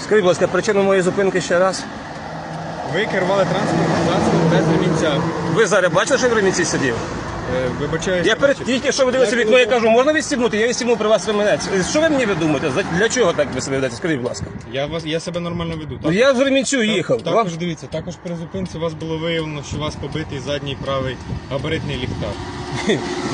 Скажіть, будь ласка, причину моєї зупинки ще раз. Ви керували транспортним засобом без ремінця. Ви зараз бачили, що я в ремінці сидів? Е, Вибачаюсь. Я перед тільки що ви дивилися вікно, я кажу, можна відстібнути? Я відстібнув при вас ремінець. Що ви мені видумуєте? За- Для чого так ви себе ведете? Скажіть, будь ласка. Я вас я себе нормально веду. Ну я в ремінцю їхав. Вам- Також дивіться, також при зупинці у вас було виявлено, що у вас побитий задній правий габаритний ліхтар.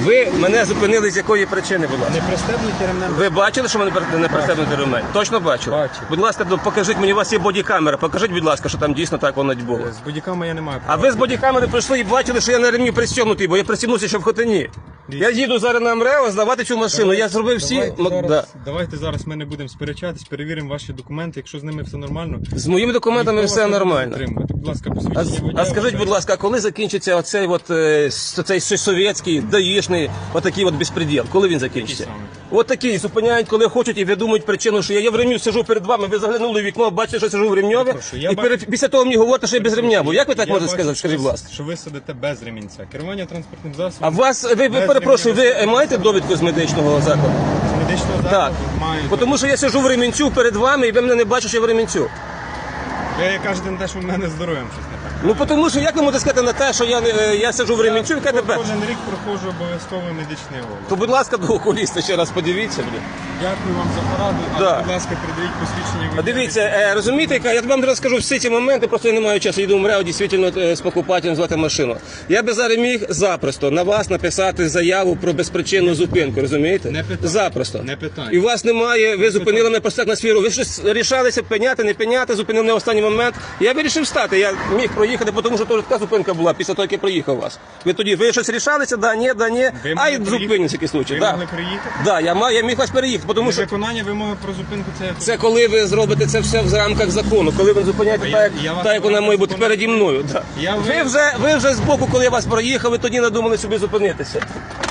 Ви мене зупинили з якої причини, будь ласка? Не пристебнуті ремнем. Ви бачили, що мене не пристебнутий ремень? Точно бачу. Бачу. Будь ласка, ну, покажіть мені, у вас є бодікамера. Покажіть, будь ласка, що там дійсно так воно було. З будь-яками я не маю А права. ви з бодікамери прийшли і бачили, що я на ремні пристегнутий, бо я пристегнувся ще в хотині. Я їду зараз на МРЕО здавати цю машину. Я зробив всі. Давайте, м- зараз, да. давайте зараз ми не будемо сперечатись, перевіримо ваші документи. Якщо з ними все нормально, З моїми документами ніхто все вас не буде нормально. Будь ласка, А, посвідчення водія. а скажіть, будь ласка, коли закінчиться оцей от е, с- цей совєтський, даїшний, отакий от безпреділ? Коли він закінчиться? Який От такий зупиняють, коли хочуть і видумують причину, що я, я в ремню сижу перед вами, ви заглянули в вікно, бачите, що сижу в ремньові, Прошу, я і бачу- перед, після того мені говорите, що я без ремня був. Як ви так Я можете бачу, сказати? що Скажіть, ви- будь ласка. Що ви сидите без ремінця. Керування транспортним А вас, ви, ви без перепрошую, ви е, маєте довідку з медичного закладу? з медичного Так. закладу маєте. Бо Тому що я сижу в ремінцю перед вами, і ви мене не бачите, що я в ремінцю. Ви кажете на те, що в мене здоров'ям щось не так. Ну тому що як ви можете сказати на те, що я, не- е, я сиджу в ремінцю, і кажете, «Бе». Кожен рік проходжу обов'язковий медичний огляд. то будь ласка, до окуліста ще раз подивіться. Блін. Дякую вам за пораду. А, Да. Будь ласка, передавіть посвідчення А водія. дивіться, е, розумієте, яка я вам розкажу всі ці моменти, просто я не маю часу. Йду в МРЕО, дійсно е, з покупателем звати машину. Я би зараз міг запросто на вас написати заяву про безпричинну зупинку, розумієте? Не питання. Запросто. Не питання. І у вас немає, ви зупинили мене просто так на сферу. Ви щось рішалися пеняти, не пеняти, зупинили мене в останній момент. Я вирішив стати. Я міг проїхати, тому що теж така зупинка була після того, як я проїхав вас. Ви тоді ви щось рішалися, да, ні, да, ні. Ви А й могли приїхати? якийсь случай. Ви Да. могли приїхати? Да, я мав, я міг вас переїхати, тому що Виконання вимоги про зупинку це... це коли ви зробите це все в рамках закону, коли ви зупиняєте так, я- я вас так як вона має бути переді мною. Да. Я ви, ви- вже, ви вже з боку, коли я вас проїхав, ви тоді надумали собі зупинитися.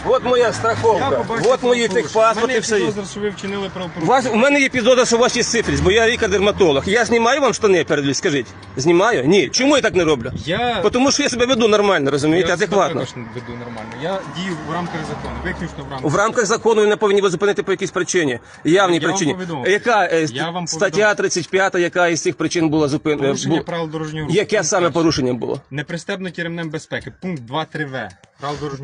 От моя страховка, от мої правопорушення. техпаспорт У мене і є все. є. підозра, що ви вчинили У, правопорушення. вас, у мене є підозра, що у вас є сифіліс, бо я лікар-дерматолог. Я знімаю вам штани перед скажіть. Знімаю? Ні. Чому я так не роблю? Я... Тому що я себе веду нормально, розумієте, я себе адекватно. також веду нормально. Я дію в рамках закону, виключно в рамках. В рамках закону ви не повинні вас зупинити по якійсь причині. Явній Я вам причині. повідомив. Яка е, Я вам стаття повідомив. 35, яка із цих причин була зупинена? Порушення правил дорожнього руху. Яке Пункт саме перший. порушення було? Не пристебнуті ремнем безпеки. Пункт 2.3в.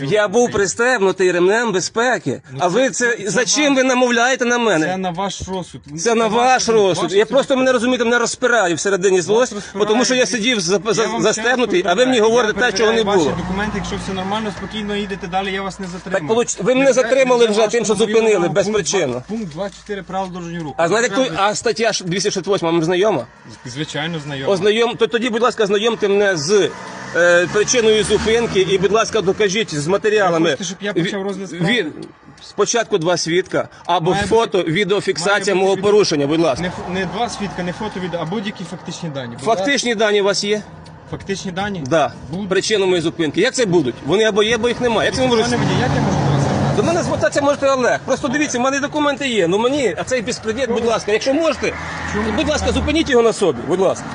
Я був пристебнутий ремнем безпеки. а ви це, це- це за чим ви намовляєте на Це мене? на ваш розсуд. Це на ваш розсуд. Я просто мене розумієте, мене розпираю всередині злость, розпирає, тому що я сидів за, за, вам застегнутий, а ви мені говорите те, чого не було. Ваші документи, якщо все нормально, спокійно їдете далі, я вас не затримаю. Так, получ- ви мене затримали вже тим, що зупинили, без причини. Пункт 24 правил дорожнього руху. А знаєте, хто, а стаття ж 268 вам знайома? Звичайно, знайомо. Ознайом, то тоді, будь ласка, знайомте мене з е, причиною зупинки і, будь ласка, докажіть з матеріалами. Ви хочете, щоб я почав розгляд справи? Спочатку два свідка, або Має фото, бути- відеофіксація має бути мого відео- порушення, будь ласка. Не, ф- не два свідка, не фото, відео, а будь-які фактичні дані. Будь Фактичні дані у вас є? ласка. Фактичні дані? Да. Будуть. Причину моєї зупинки. Як це будуть? Вони або є, або їх немає. Як це ви Пане водій, як я можу до вас звертатися? До мене звертатися можете Олег. Просто дивіться, в мене документи є. Ну мені, а цей безпреділ, будь ласка, якщо можете, будь ласка, зупиніть його на собі, будь ласка.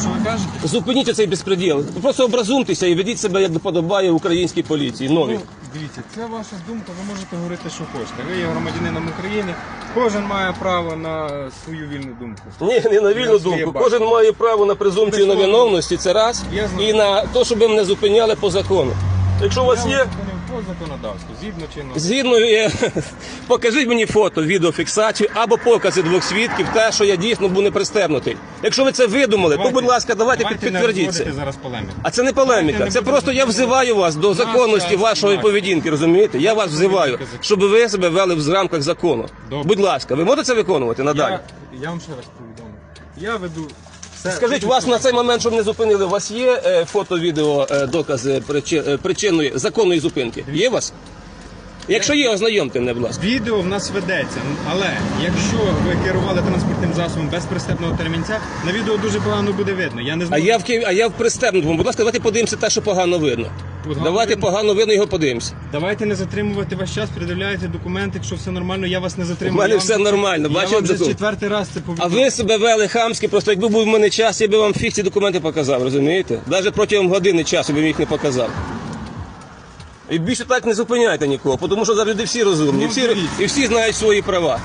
Що, ви кажете? Зупиніть цей безпреділ. Просто образумтеся і ведіть себе, як подобає українській поліції. Нові. Ну, дивіться, це ваша думка, ви можете говорити, що хочете. Ви є громадянином України, кожен має право на свою вільну думку. Ні, не на вільну Я думку. бачу. Кожен має право на презумпцію Безумовно. невиновності, це раз. Я знаю. І на те, щоб мене зупиняли по закону. Якщо у вас Я є, зупинив по законодавству, згідно чинного. згідно, є, покажіть мені фото, відеофіксацію або покази двох свідків, те, що я дійсно був не пристебнутий. Якщо ви це видумали, то, будь ласка, давайте, давайте підтвердіть не це. зараз полеміку. А це не полеміка, Давайте це не просто я взиваю вас до законності час, вашої наш. поведінки, розумієте? Я вас взиваю, щоб ви себе вели в рамках закону. Добре. Будь ласка, ви можете це виконувати надалі? Я, я вам ще раз повідомлю. Я веду. Скажіть, у вас на цей момент, щоб не зупинили, у вас є е, фото, відео, е, докази причи- е, причинної законної зупинки? Є у вас? Якщо є, ознайомте мене, будь ласка. Відео в нас ведеться, але якщо ви керували транспортним засобом без пристебного термінця, на відео дуже погано буде видно. Я не А зможу. я в Києві, а я в пристебнутому. Будь ласка, давайте подивимося те, що погано видно. Погано давайте видно? погано видно, його подивимося. Давайте не затримувати ваш час, придивляйте документи, якщо все нормально, я вас не затримую. У мене Я вам- все нормально, Я бачите, вам вже закон? четвертий раз це А повідомляю. ви себе вели хамськи, просто якби був в мене час, я би вам фіг ці документи показав, розумієте? Навіть протягом години часу би їх не показав. І більше так не зупиняйте нікого, тому що люди всі розумні, Ну, всі, і всі знають свої права.